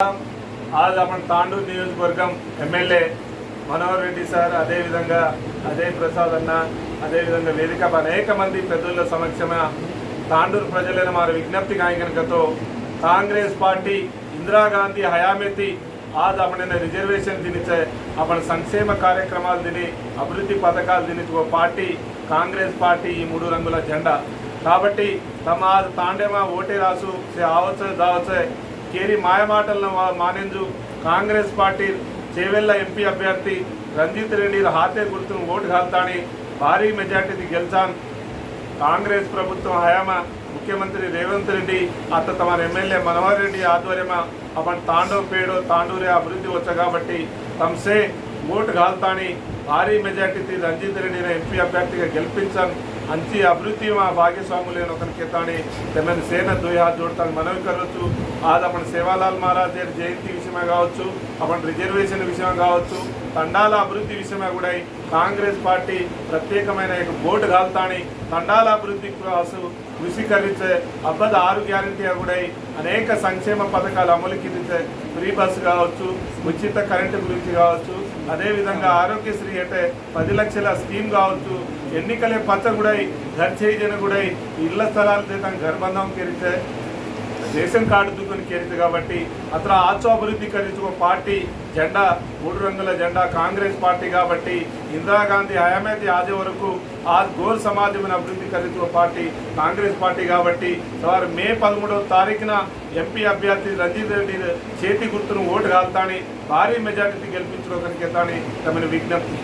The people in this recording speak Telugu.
ఆజ్ మన తాండూర్ నియోజకవర్గం ఎమ్మెల్యే మనోహర్ రెడ్డి సార్ అదేవిధంగా అజయ్ ప్రసాద్ అన్న అదేవిధంగా వేదిక అనేక మంది పెద్దల సమక్షమ తాండూరు ప్రజలైన వారి విజ్ఞప్తి కాయకనకతో కాంగ్రెస్ పార్టీ ఇందిరాగాంధీ హయామెతి आज अपने రిజర్వేషన్ दिन अपन సంక్షేమ కార్యక్రమాలు తిని అభివృద్ధి పథకాలు దీనికి పార్టీ కాంగ్రెస్ పార్టీ ఈ మూడు రంగుల జెండా. కాబట్టి తమ తాండేమా ఓటే రాసు ఆవచ్చు దావచ్చే కేరి మాయమాటలను మానేందు కాంగ్రెస్ పార్టీ చేవెళ్ళ ఎంపీ అభ్యర్థి రంజిత్ రెడ్డి హాతే గుర్తును ఓటు కాల్తాని భారీ మెజార్టీది గెలిచాన్ కాంగ్రెస్ ప్రభుత్వం హయామ ముఖ్యమంత్రి రేవంత్ రెడ్డి అత తమ ఎమ్మెల్యే మనోహర్ రెడ్డి ఆధ్వర్యమా అప్పటి తాండో పేడో తాండూరే అభివృద్ధి వచ్చ కాబట్టి తమసే ఓటు కాల్తాని భారీ మెజార్టీ రంజిత్ రెడ్డిని ఎంపీ అభ్యర్థిగా గెలిపించాను మంచి అభివృద్ధి మా భాగ్యస్వాములు భాగస్వాములైన ఒకరికి తాని తెల్లని సేన దుయా జోడతాను మనవి కరవచ్చు అది అప్పుడు సేవాలాల్ మహారాజ్ జయంతి విషయమే కావచ్చు అప్పుడు రిజర్వేషన్ విషయమే కావచ్చు తండాల అభివృద్ధి విషయమే కూడా కాంగ్రెస్ పార్టీ ప్రత్యేకమైన బోర్డు కాల్తాని తండాల అభివృద్ధి కోసం కృషి కరించే అబ్బద ఆరు గ్యారంటీ కూడా అనేక సంక్షేమ పథకాలు అమలు కిందించే ఫ్రీ బస్సు కావచ్చు ఉచిత కరెంటు గురించి కావచ్చు అదేవిధంగా ఆరోగ్యశ్రీ అంటే పది లక్షల స్కీమ్ కావచ్చు ఎన్నికలే పచ్చ కూడా ఘర్ చేయిజన కూడా ఇళ్ళ స్థలాలు చేత గర్భంధం కెరితే రేషన్ కార్డు దుక్కుని కేరింది కాబట్టి అతను ఆచో అభివృద్ధి పార్టీ జెండా మూడు రంగుల జెండా కాంగ్రెస్ పార్టీ కాబట్టి ఇందిరాగాంధీ హయామేతి ఆది వరకు ఆ గోల్ సమాజం అభివృద్ధి కరించుకో పార్టీ కాంగ్రెస్ పార్టీ కాబట్టి వారు మే పదమూడవ తారీఖున ఎంపీ అభ్యర్థి రంజిత్ రెడ్డి చేతి గుర్తును ఓటు కాల్తాని భారీ మెజార్టీ గెలిపించడం కనుక తమని విజ్ఞప్తి